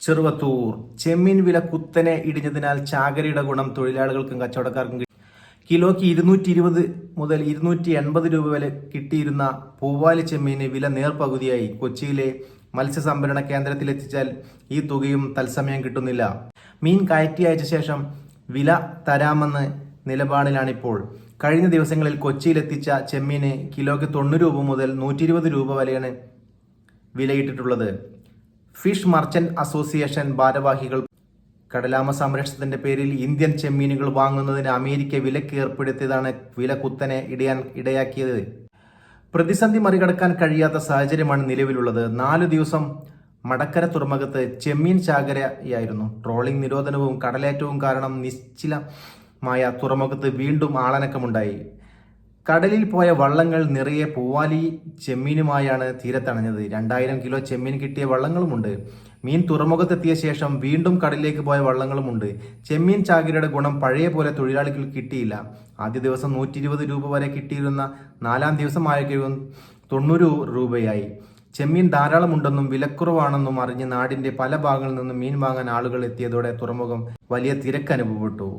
ചെറുവത്തൂർ. ചെമ്മീൻ വില കുത്തനെ ഇടിഞ്ഞതിനാൽ ചാകരയുടെ ഗുണം തൊഴിലാളികൾക്കും കച്ചവടക്കാർക്കും. കിലോയ്ക്ക് ഇരുന്നൂറ്റി ഇരുപത് മുതൽ ഇരുന്നൂറ്റി എൺപത് രൂപ വരെ കിട്ടിയിരുന്ന പൂവാലി ചെമ്മീന് വില നേർപകുതിയായി. കൊച്ചിയിലെ മത്സ്യസംഭരണ കേന്ദ്രത്തിലെത്തിച്ചാൽ ഈ തുകയും തത്സമയം കിട്ടുന്നില്ല. മീൻ കയറ്റി അയച്ച ശേഷം വില തരാമെന്ന് നിലപാടിലാണിപ്പോൾ. കഴിഞ്ഞ ദിവസങ്ങളിൽ കൊച്ചിയിലെത്തിച്ച ചെമ്മീന് കിലോയ്ക്ക് തൊണ്ണൂറ് രൂപ മുതൽ നൂറ്റി രൂപ വരെയാണ് വിലയിട്ടിട്ടുള്ളത്. ഫിഷ് മർച്ചന്റ് അസോസിയേഷൻ ഭാരവാഹികൾ കടലാമ സംരക്ഷണത്തിന്റെ പേരിൽ ഇന്ത്യൻ ചെമ്മീനുകൾ വാങ്ങുന്നതിന് അമേരിക്ക വിലക്ക് ഏർപ്പെടുത്തിയതാണ് വില കുത്തനെ ഇടയാൻ ഇടയാക്കിയത്. പ്രതിസന്ധി മറികടക്കാൻ കഴിയാത്ത സാഹചര്യമാണ് നിലവിലുള്ളത്. നാലു ദിവസം മടക്കര തുറമുഖത്ത് ചെമ്മീൻ ചാകരയായിരുന്നു. ട്രോളിംഗ് നിരോധനവും കടലേറ്റവും കാരണം നിശ്ചലമായ തുറമുഖത്ത് വീണ്ടും ആളനക്കമുണ്ടായി. കടലിൽ പോയ വള്ളങ്ങൾ നിറയെ പൂവാലി ചെമ്മീനുമായാണ് തീരത്തണഞ്ഞത് രണ്ടായിരം കിലോ ചെമ്മീൻ കിട്ടിയ വള്ളങ്ങളുമുണ്ട്. മീൻ തുറമുഖത്തെത്തിയ ശേഷം വീണ്ടും കടലിലേക്ക് പോയ വള്ളങ്ങളുമുണ്ട്. ചെമ്മീൻ ചാകിരിയുടെ ഗുണം പഴയ പോലെ തൊഴിലാളികൾ കിട്ടിയില്ല. ആദ്യ ദിവസം നൂറ്റി ഇരുപത് രൂപ വരെ കിട്ടിയിരുന്ന നാലാം ദിവസം ആയിരിക്കും തൊണ്ണൂറ് രൂപയായി. ചെമ്മീൻ ധാരാളമുണ്ടെന്നും വിലക്കുറവാണെന്നും അറിഞ്ഞ് നാടിന്റെ പല ഭാഗങ്ങളിൽ നിന്നും മീൻ വാങ്ങാൻ ആളുകൾ എത്തിയതോടെ തുറമുഖം വലിയ തിരക്ക് അനുഭവപ്പെട്ടു